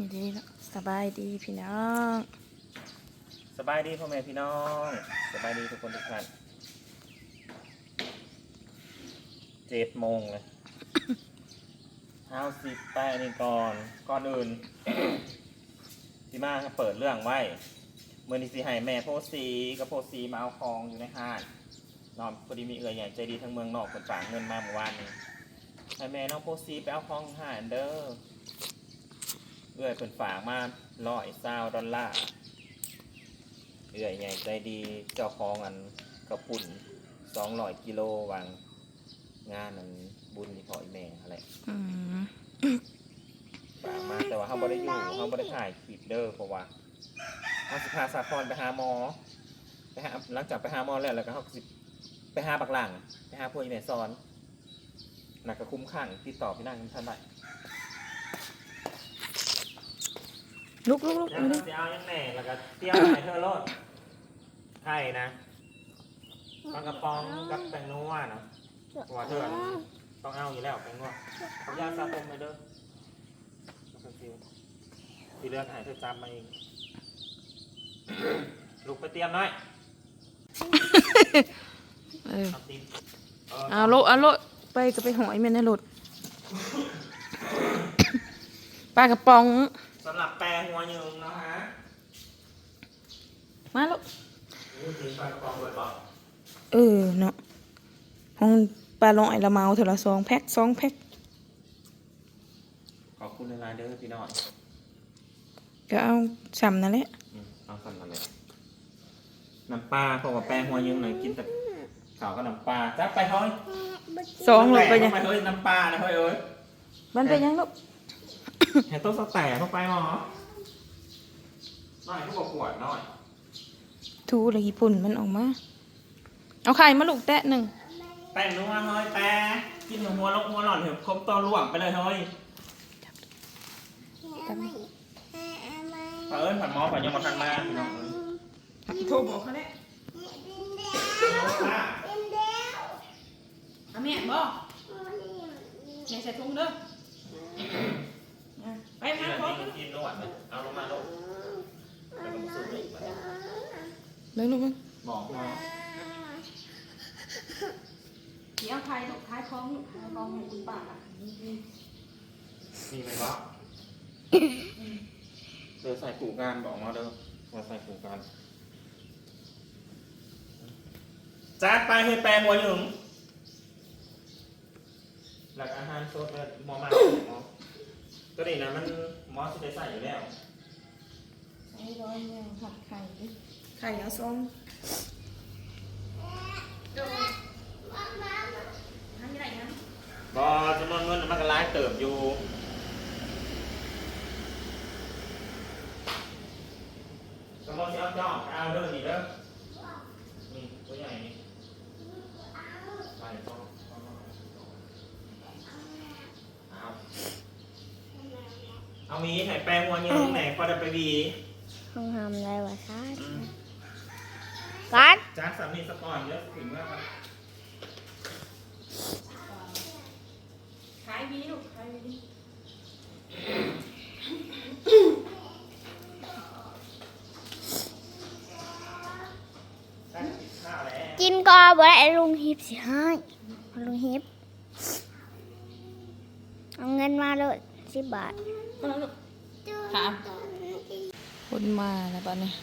ยินดีเนาะสบายดีพี่น้อง สบายดีพ่อแม่พี่น้อง สบายดีทุกคนทุกท่านเจ็ดโมงเลยเท้าสิบไปนี่ก่อน ก่อนอื่นพี่มาเปิดเรื่องไว้เมื่อนี้สิให้แม่โพสีกับโพสีมาเอาของอยู่ในห้างนอนพอดีมีเอื่อยใหญ่ใจดีทั้งเมืองนอกคนฝากเงินมาเมื่อวานนี้ให้แม่น้องโพสีไปเอาของห้างเด้อ เอื่อยคนฝากมาร้อยเศร้าดอลลาร์เอื่อยใหญ่ใจดีเจ้าของอันกระปุ่นสองร้อยกิโลวางงานนั้นบุญที่พ่ออีแม่อะไรอืมฝากมาแต่ว่าเขาบ่ได้อยู่เขาบ่ได้ถ่ายคลิปเด้อเพราะว่าเขาสิพาสาครไปหาหมอไปหาหลังจากไปหาหมอแล้วแล้วก็เขาสิไปหาบักหลังไปหาพวกอีแม่ซ้อนน่ะก็คุ้มข้างที่ต่อพี่นั่งท่านได้ ลุกลุกลุกยังมาดิสิเอายังแหน่แล้วก็เตรียมให้เธอโลดไข่นะปลากระป๋องกับแตงนัวนะว่าเธอต้องเอาอยู่แล้วเป็นว่าเขายาซาผมไปเด้อแล้วก็ซิวสีเลือดหายเธอจำมาเองลุกไปเตรียมหน่อยเออเอาตีนเอาโลเอาโลไปก็ไปหอยแม่ในรถปลากระป๋อง สำหรับแปรหัวยืงนะฮะมาลูกนี่ตีปลากระป๋องเลยบอกเออเนาะห้องปลาลอยละเมาเถอะละสองแพ็คสองแพ็คขอบคุณในไลน์เด้อพี่น้องก็เอาซ้ำนั่นแหละอืมเอาสั่นมาเลยน้ำปลาเพราะว่าแปรหัวยืงหน่อยกินแต่ข่าวก็น้ำปลาจับไปเฮ้ยสองเลยไปยังไปเฮ้ยน้ำปลานะเฮ้ยเอ้ยมันไปยังลูก เห็นต้นสแตกเข้าไปหมอหน่อยเขาบอกปวดหน่อยทูเลยญี่ปุ่นมันออกมา เอาไข่มาลูกแตะหนึ่งแป้งนัวเฮ้ยแป้งกินหัวลกหัวหล่อนเถอะครบตัวล่วงไปเลยเฮ้ยเผอิญผัดหมอผัดยังมาทันมาพี่น้องเอ้ยโทรบอกเขาแหละเอาแม่บอกแม่ใส่ถุงเด้อ ไปกิหานของกินนวดเอาลงมาลงแล้วก็มาสูบอีกเลยลูกมึงบอกมอเดี๋ยวไข่ลูกไข่ของลูกไข่ของให้คุณป้ามีไหมวะเดี๋ยวใส่ผูกงานบอกมาเด้อมาใส่ผูกงานจัดไปให้แปลงหัวหยุงหลักอาหารสดเลยมอมาหมอ ก็ดีนะมันหมอสิได้ใส่อยู่แล้วไอ้ร้อยเนี่ยผัดไข่ดิไข่เอาซองทำยังไงนะบอจำนวนเงินมันก็ร้ายเติบอยู่สมมติเอาจ้องเอาเด้อนี่เด้อนี่ตัวใหญ่นี่ไปจ้องเอาเอามีไข่ แปลงหัวยืนไหนพอได้ไปวีห้องทำอะไรวะคะอืมกัดจ้าสามีสปอนเยอะถึงว่ามันขายดีลูกขายดีได้กินข้าวแล้วกินก็บ่ได้ลุงฮิปสิให้ลุงฮิปเอาเงินมาเลยสิบบาท เอาลูกถามคนมาแล้วป่ะเนี่ย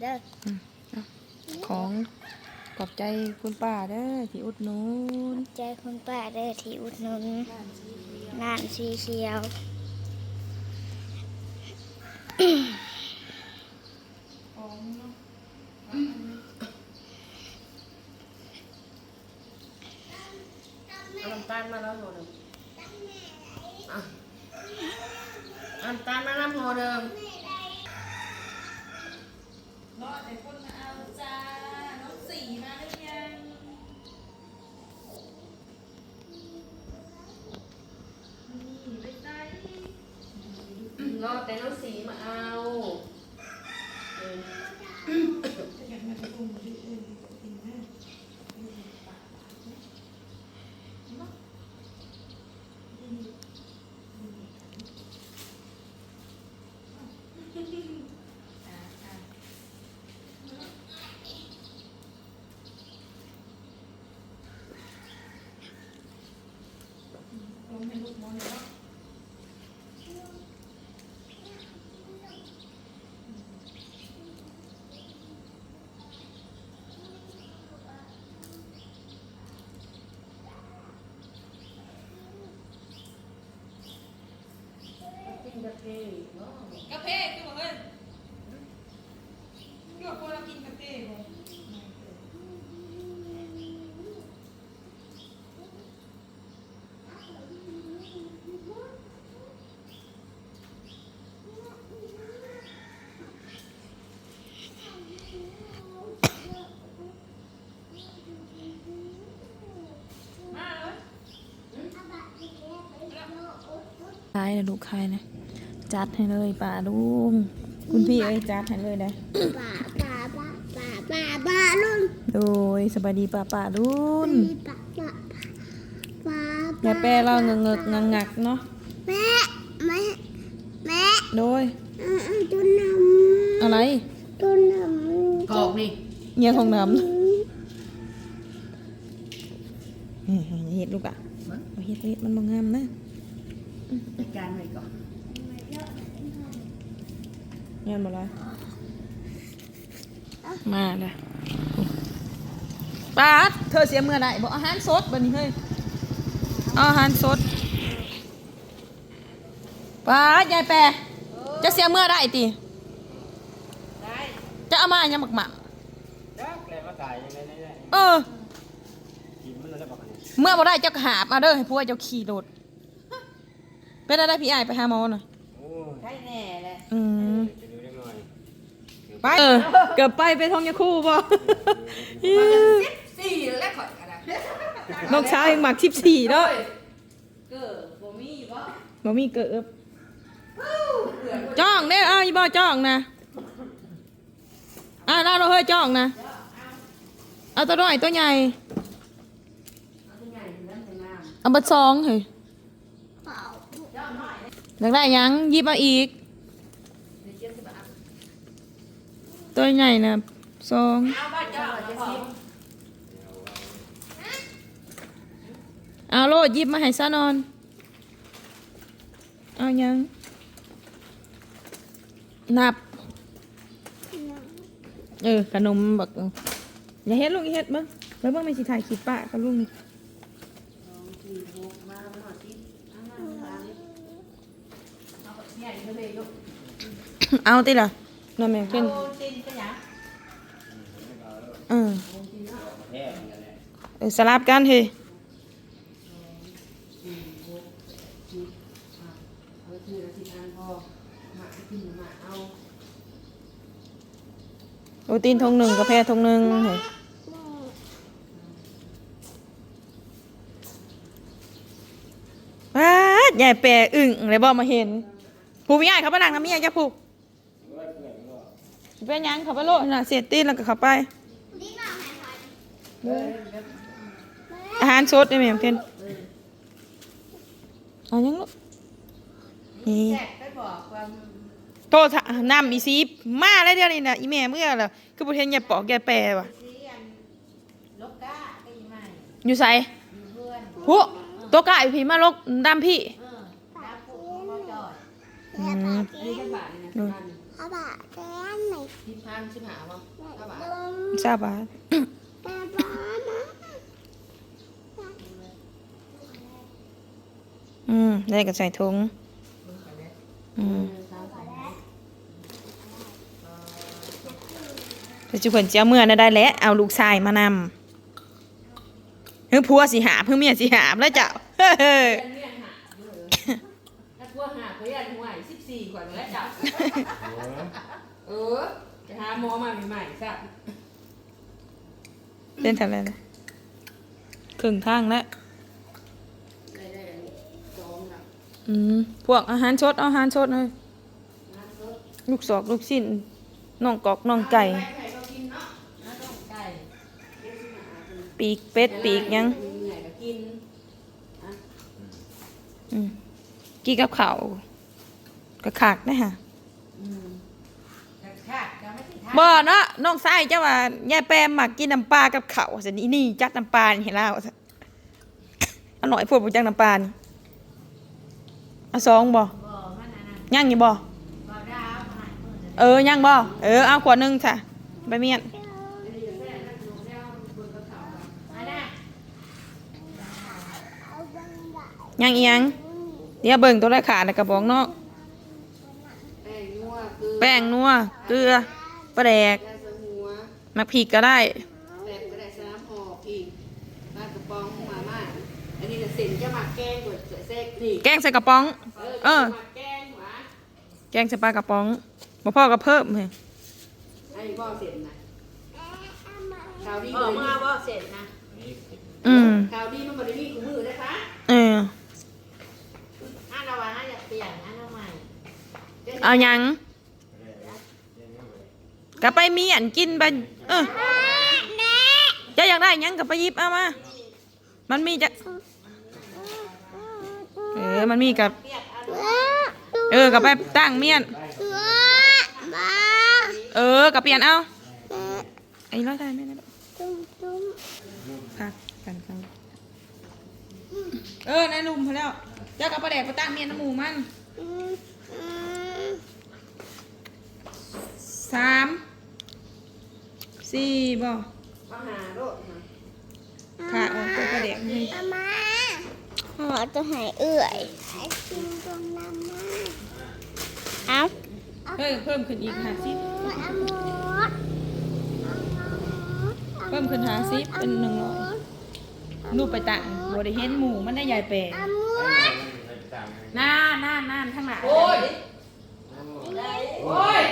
เด้อของขอบใจคุณป้าเด้อที่อุดหนุนใจคุณป้าเด้อที่อุดหนุนงานสีเขียวเอาน้ำตาลมาแล้วหัวเดิมอะน้ำตาลมาแล้วหัวเดิม รอแต่น้องสีมาเอาเออ กินกาแฟเนาะกาแฟคือบ่เฮ้ยคือว่าพวกเรากินกาแฟบ่คายนะลูกคายนะ จัดให้เลยป่าลุงคุณพี่เอ้ยจัดให้เลยนะป่าป่าป่าป่าป่าป่าลุงโดยสบายดีป่าป่าลุนป่าป่าป่าอย่าแปลเราเงงกงังงักเนาะแม่แม่แม่โดยเออต้นน้อะไรำต้นน้ำกอกนี่เงียของน้ำนี่เห็ดลูกอะเอาเห็ดเห็ดมันบางงามนะจัดการไว้ก่อน งามบ่ละมาเลยป้าดเธอเสียเมื่อไหร่บอกอาหารสดบันนี้เฮ้ยเอาอาหารสดป้าดยายแปรจะเสียเมื่อไหร่ติได้จะเอามาอันยังหมักหมักจักเลยมาตายยังไงเนี่ยเออกินมันแล้วบอกกันเมื่อบ่ได้เจ้าก็หาบมาเด้อให้พวกเจ้าขี่รถเป็นอะไรพี่ไอายไปหาหมอหน่อยโอ้ยได้แน่เลยอืม จะดูได้หน่อย ไปเออเกือบไปไปท้องยาคู่บ่สี่แล้วข่อยกันนะน้องชายยังหมักสิบสี่เนาะเกิดบ่มีบ่บ่มีเกิบจ้องเด้อเอาอีบ่จ้องนะอะเราเราเฮ้ยจ้องนะเอาตัวน้อยตัวใหญ่เอาตัวใหญ่ถึงนั้นถึงน้เอาเบัดซองเฮ้ยเปล่าำย่อหน่อยอยากได้หยังหยิบเอาอีก เดี๋ยวเจ็ดสิบบาท ตัวใหญ่นะซองเอาโลดยิบมาให้ซะนอน เอายัง นับ เออ ขนมบักอย่าเฮ็ดลูกอย่าเฮ็ดบิ่งแล้วบิ่งไม่สิถ่ายคลิปป้ากับลุงนี่สองสี่หกมาหน่อยสิเอามาเอามาเอาใหญ่ก็เลยลูกเอาติล่ะ นั่นแมงเป็นเอออแย่เหมือนกันแหละเออสลับกันเฮ้ยสี่หกเจ็ดอะเอาทีโอตีนทงหนึ่งกาแฟทงหนึ่งเฮ้ยว้าใหญ่แปรอึ่งเลยบอกมาเห็นผู้พี่ใหญ่เขาไปนั่งน้ำเมียจ้ะผู กเป็นหยังเขาไปโลดน่ะเสียตีนแล้วก็เขาไปนี่น่าหายหายเออเดี๋ยวอาหารสดได้ไหมเพื่อนเออเอายังลูกนี่แจกไปบอกความโทษน้ำอีซีมาแล้วเดี๋ยวนี้นะอีแม่เมื่อเหรอคือประเทศอย่าปอกแกแปรว่ะเสียนลกก้าไปยังไงอยู่ใส่อยู่เพื่อนผู้ตัวกะอยู่พี่มาลกดำพี่เออดาวปุ๊บเขาจอดอืม สิบพันสิบห้ามั้งเท่าบาทลงทราบปะตาบ้านะอืมได้กับใส่ถุงอืมสามพันแต่จุเพิ่นเจ้าเมื่อน่ะได้แล้วเอาลูกชายมานำเฮ้ยผัวสิหาเพื่อเมียสิหาแล้วเจ้าเฮ้ยเพื่อนเมียหาเลยถ้าพวกหาเพื่อนห่วยสิบสี่กว่าแล้วจับเออจะ หาหมอมาใหม่ๆสักเป็นทำอะไรนะครึ่งทางแล้วได้ได้สองนะอืมพวกอาหารสดเอาอาหารสดเลยเลูกศอกลูกสิ้นน้องกอกน้องไก่ไก่ก็กินเนาะแล้วต้องไก่ปีกเป็ดปีกหยัง เหนื่อยก็กินอืมกี่กับเขาวกระขากนะฮะอืมแต่ค่ะก็ไม่ถึงท่า บ่เนาะน้องชายเจ้าว่ายายแปมมักกินน้ำปลากับเขาวสินี่นี่จักน้ำปลานี่เห็นแล้วซะอร่อยพวกบ่จักน้ำปลานี่เอาสองบ่บ่มันอันนั้นย่างอยู่บ่บ่ดาวผ่านมือเออย่างบ่เออเอาขวดหนึงจ้ะใบเมียนอันนั้นย่างอีหยังเดี๋ยวเบิ่งตัวได้ขาดแล้วก็บอกเนาะแป้งแป้งนัวเกลือ ปลาแดกยาสหัวมักพริกก็ได้แป้งก็ได้สามห่ออีกปลากระป๋องมาม่าอันนี้น่ะเส้นจะหมักแกงกดเซ็กนี่แกงใส่กระป๋อง เออ หมักแกงหวานแกงใส่ปลากระป๋องบ่พ่อก็เพิ่มเฮ้ยไอ้บ่เสร็จนะข่าวดีเออมาบ่เสร็จนะอืมข่าวดีมันบ่ได้มีคู่มือนะคะเอออันละวันอันอยากเปลี่ยนอันละใหม่เอาหยัง ก็ไปมีอันกินไปเออจะอยากได้หยังก็ไปหยิบเอามา มันมีจะเออมันมีกับเปลี่ยนอันเออกับไปตั้งเมียน เออกับเปลี่ยนเอาไอ้ร้อยได้ไหมนะค่ะกันครับเออในายหนุ่มพอแล้วเจ้ากับประแดกไปตั้งเมียนน้ำหมูมันสาม สี่บ่มาหาโลดนะค่ะเอาตัวประแดกให้มาหัวจะหายเอื่อยหายกินตรงน้ำมาเอาเฮ้ยเพิ่มขึ้นอีกห้าสิบเอาหมดเพิ่มขึ้นห้าสิบเป็นหนึ่งร้อยรูปไปตั้งบ่ได้เห็นหมูมันได้ใหญ่แปลงเอาหมดน่าน่าน่านทั้งหลายโอ้ยโอ้ย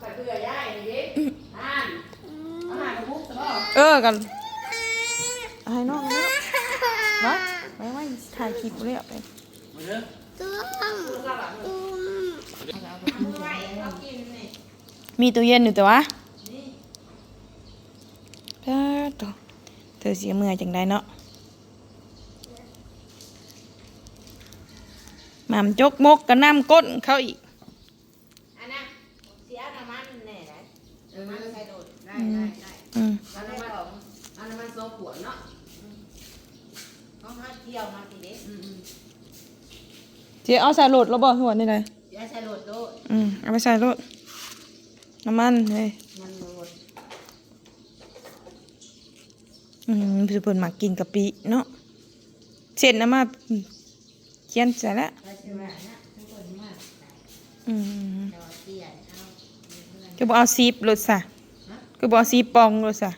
ใส่เกลือย่ายนี่ดินั่นเอาหากระปุกซะบ่ เออกันไอ้น้องนะวะไว้ไว้ถ่ายคลิปเลยเอาไปตุ้มตุ้มมีตู้เย็นอยู่แต่ว่าเออตัวเธอเสียเมื่อยจังได้เนาะหม่ำจกมกกระน้ำก้นเขาอีกอันนั้นเสียน้ำมันแน่ได้เออมันใส่โดดได้ได้ได้ อืมอันนั้นมันอันนั้นมันโซขวดเนาะเขาหาเที่ยวมาทีเด็กอืมเจ๊เอาใส่โหลดแล้วบ่หัวนี่เลยเสียใส่โดดโดดอืมเอาไปใส่โหลดน้ำมันเลยมันโดดอืมพี่เพิ่นมากินกะปิเนาะเสร็จนะมาเขียนเสร็จแล้วเราจะว่านะทุกคนมากอืมเราเปลี่ยนเอาก็บอกเอาซีบรถซะ ก็บอกเอาซีปองรถซะ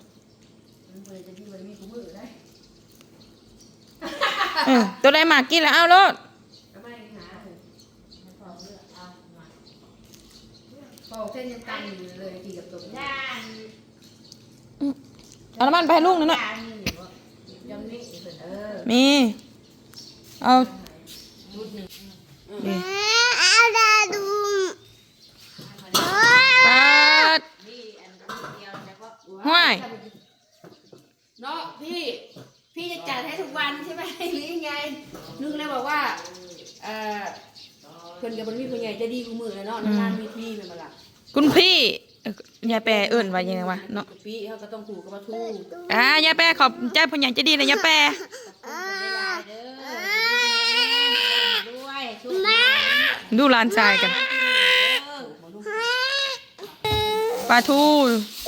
มันเปิดจะที่บริมีคุ้มมือได้เออตัวใดมากินแล้วเอารถทำไมหาเลยพอเลือกเอามาปอกเส้นยังตันอยู่เลยกี่กับตัวด้านเอาน้ำมันไปให้ลุงนั่นน่ะด้านนี่ว่ายังนี่เออมีเอารูดหนึ่งดิเอาดาดู ปัด นี่อันเดียวแล้วก็ ห้วย เนาะพี่ พี่จะจัดให้ทุกวันใช่ไหมหรือยังไง นึกเลยบอกว่าเออคนกับบนมีคนใหญ่จะดีกูมือแล้วเนาะนานๆมีพี่เป็นมาละคุณพี่เอ่อยายแปรเอิ่นว่ายังไงวะเนาะปีเขาก็ต้องถูกกับปลาทูอ่ายายแปรขอบใจผู้ใหญ่ใจะดีเลยยายแปรเวลาเด้อด้วยช่วยดูหลานชายกันปลาทู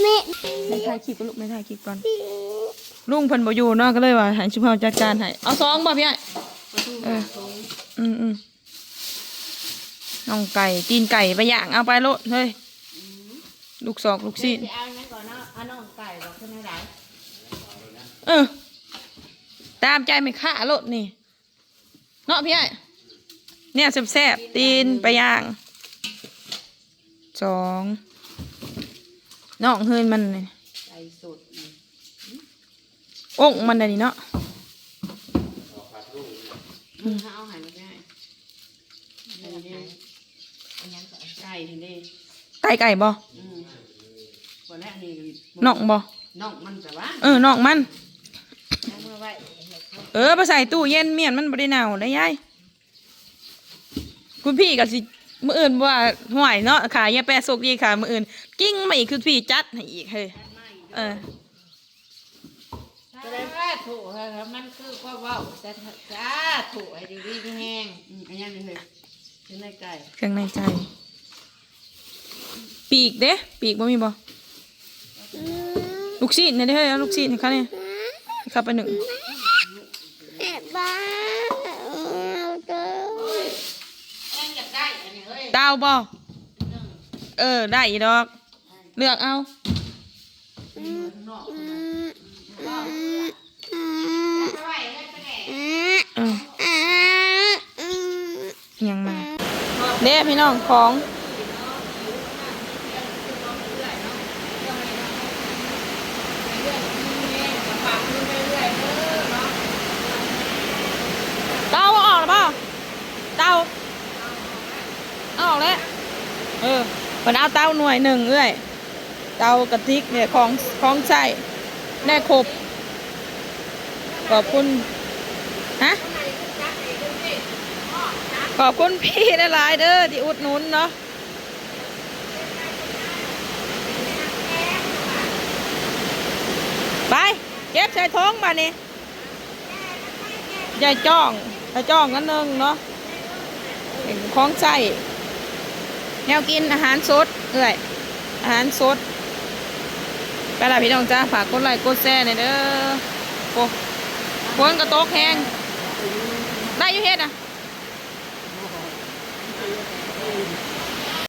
แม่ไม่ถ่ายคลิปก่อนลูกไม่ถ่ายคลิปก่อนลุงเพิ่นบ่อยู่เนาะก็เลยว่าให้ชุมเฮาจัดการให้เอาสองบ่พี่ไอ้ปลาทู เออตรงอืมอืมน้องไก่ ตีนไก่ไปย่างเอาไปโลดเฮ้ยลูกศอกลูกซีนจะเอาไหมก่อนเนาะเอาน้องไก่บอกขึ้นให้ไหนเออ ตามใจไม่ค่าโลดนี่ เนาะพี่ไอ้เนี่ยแซ่บๆตีนไปย่างสองน้องเฮือนมันนี่ไก่สดอีกอกมันอันนี้เนาะ อืมถ้าเอาหายมาได้อันนี้ ยัง ก็ไก่นี่เด้ไก่ไก่บ่อืมบ่แล้วนี่น่องบ่น้องมันแต่ว่าเออน่องมันเอามาไว้เออไปใส่ตู้เย็นเมียนมันบ่ได้เน่าได้ยายคุณพี่ก็สิมื้ออื่นว่าห่วยเนาะขายยาแปรสุกดีค่ะมื้ออื่น กิ้งมาอีกคือพี่จัดให้อีกเฮ้ยเออจะได้ว่าถูกครับมันคือข้อเว้าแต่จ้าถูกไอ้ดีดีแห้งอืมอันนี้เลยถึงในไก่เครื่องในใจ ปีกเด้ปีกบ่มีบ่อืมลูกชิ้นเนี่ยเด้เฮ้ยเอาลูกชิ้นให้เขาเนี่ยให้เขาไปหนึ่งแม่บ้าเอาเด้อแองจะไก่อันนี้เฮ้ยดาวบ่เออได้อีดอก เลือกเอานอกอืมอืมอืมไว้ให้ไปแดกอืมเอออืมอืมยังมาเด้พี่น้องของเตาเอาออกหรือเปล่าเตาเอาออกแล้ว เออเพิ่นเอาเต้าหน่วยหนึ่งเอ้ยเต้ากระติกเนี่ยของของใช้ได้ครบขอบคุณ ฮะ ขอบคุณพี่หลายเด้อที่อุดหนุนเนาะไปเก็บใส่ท้องมานี่ยายจ้องยายจ้องกันนึงเนาะของใส่ แนวกินอาหารสดเอ้ยอาหารสดไปละพี่น้องจ้าฝากกดไลค์กดแชร์หน่อยเด้อโอ้ฝนกระตกแห้งได้อยู่เฮ็ดอะ